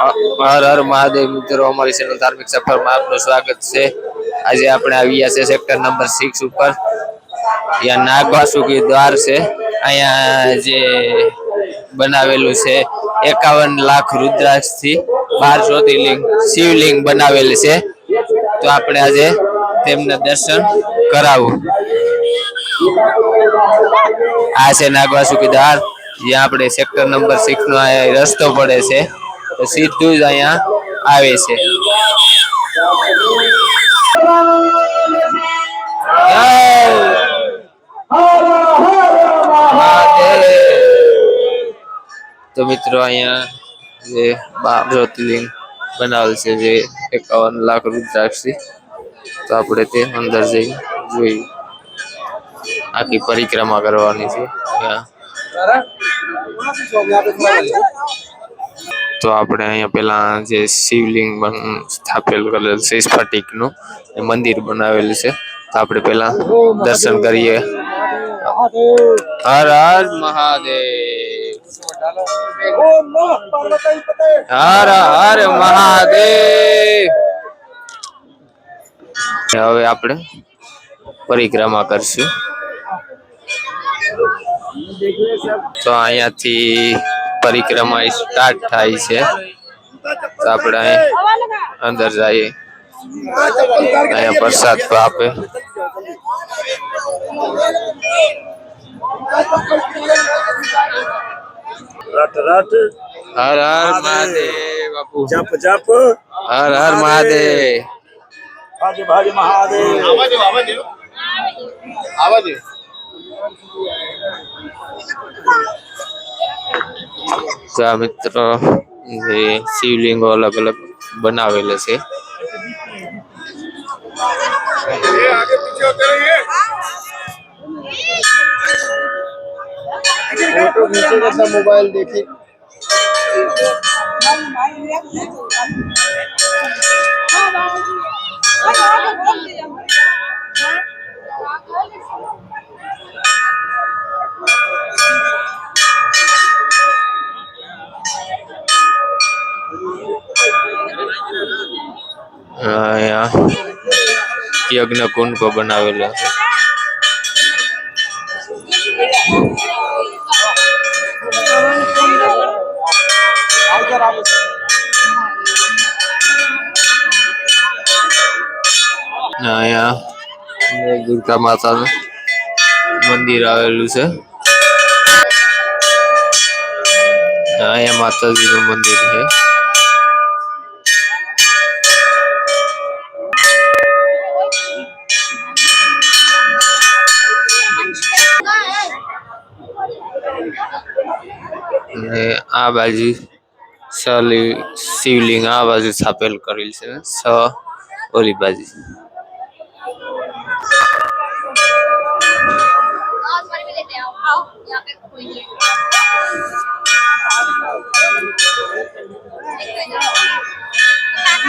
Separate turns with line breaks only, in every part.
હર હર મહાદેવ મિત્રો અમારી ચેનલ ધાર્મિક સફરમાં આપનું સ્વાગત છે આજે આપણે આવ્યા છે સેક્ટર નંબર સિક્સ ઉપર અહીંયા નાગવાસુકી દ્વાર છે અહીંયા જે બનાવેલું છે એકાવન લાખ રુદ્રાક્ષથી બાર જ્યોતિર્લિંગ શિવલિંગ બનાવેલું છે તો આપણે આજે તેમને દર્શન કરાવું આ છે નાગવાસુકી દ્વાર જ્યાં આપણે સેક્ટર નંબર સિક્સ નો રસ્તો પડે છે સીધું અહીંયા આવે છે તો મિત્રો અહીંયા જે બાગળતલિન બનાલ છે જે 51 લાખ રૂપિયા છે તો આપણે તે મંદિર જઈ આખી પરિક્રમા કરવાની છે ક્યાં તો આપણે અહીંયા પેલા જે શિવલિંગ સ્થાપેલ કરેલ છે સ્ફટિકનું મંદિર બનાવેલું છે તો આપણે પેલા દર્શન કરીએ હર હર મહાદેવ હર હર મહાદેવ હવે આપણે પરિક્રમા કરશું તો અહીંયાથી परिक्रमा स्टार्ट थी आप अंदर जाइए प्रसाद प्राप्त हर हर महादेव
हर हर
महादेव महादेव સા મિત્રો
જે સિવલિંગ
ઓ લેવલ બનાવેલે
છે એ આગળ
પૂછોતે રહીએ મિત્રો નીચે
જેસા મોબાઈલ દેખી ન માઈ
રીએક્ટ તો બંધ હા બાબા આગળ यज्ञ कुंड को बनावे दुर्गा माता मंदिर आवेलू से माता जी मंदिर है આ બાજુ સલી શિવલિંગ આ બાજુ છાપેલ કરેલ છે સ ઓલી બાજુ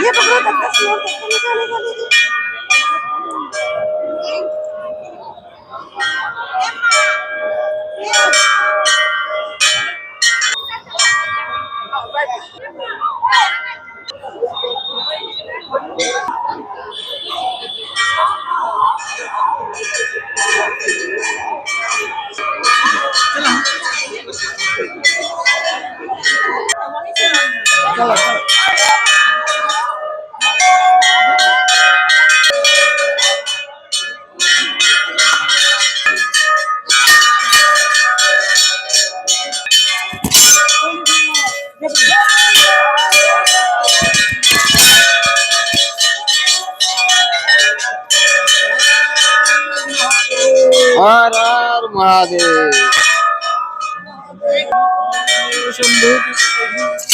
ये पकड़ो तब तक cala, cala. Arar, Madre.
Eu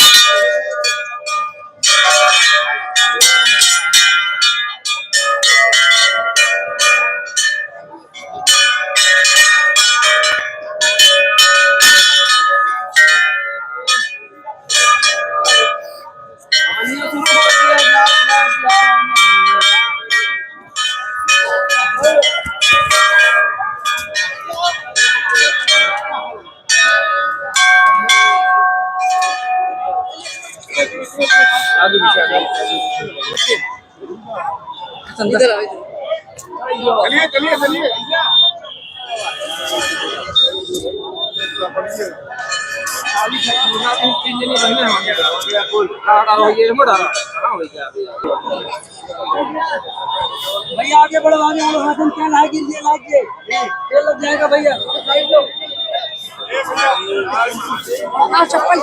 चलिए चलिए चलिए
भैया आगे बढ़ो आगे बढ़ो हाथन क्या लाए गिर लाए ये लग जाएगा भैया साइड लो
चप्पल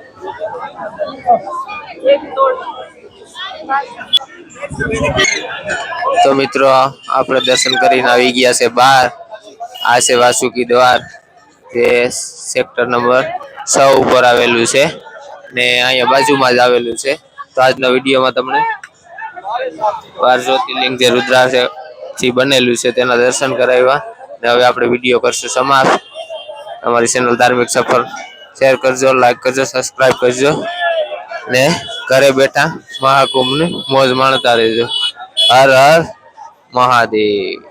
તો મિત્રો આપણે દર્શન કરીને આવી ગયા છે બાર આ છે વાસુકી દ્વાર જે સેક્ટર નંબર છ ઉપર આવેલું છે ને અહીંયા બાજુમાં જ આવેલું છે તો આજના વિડીયોમાં તમને બાર જ્યોતિર્લિંગ જે રુદ્રાક્ષ થી બનેલું છે તેના દર્શન કરાવ્યા ને હવે આપણે વિડીયો કરશું સમાપ્ત અમારી ચેનલ ધાર્મિક સફર શેર કરજો લાઈક કરજો સબસ્ક્રાઈબ કરજો ને ઘરે બેઠા મહાકુંભની મોજ માણતા રહેજો હર હર મહાદેવ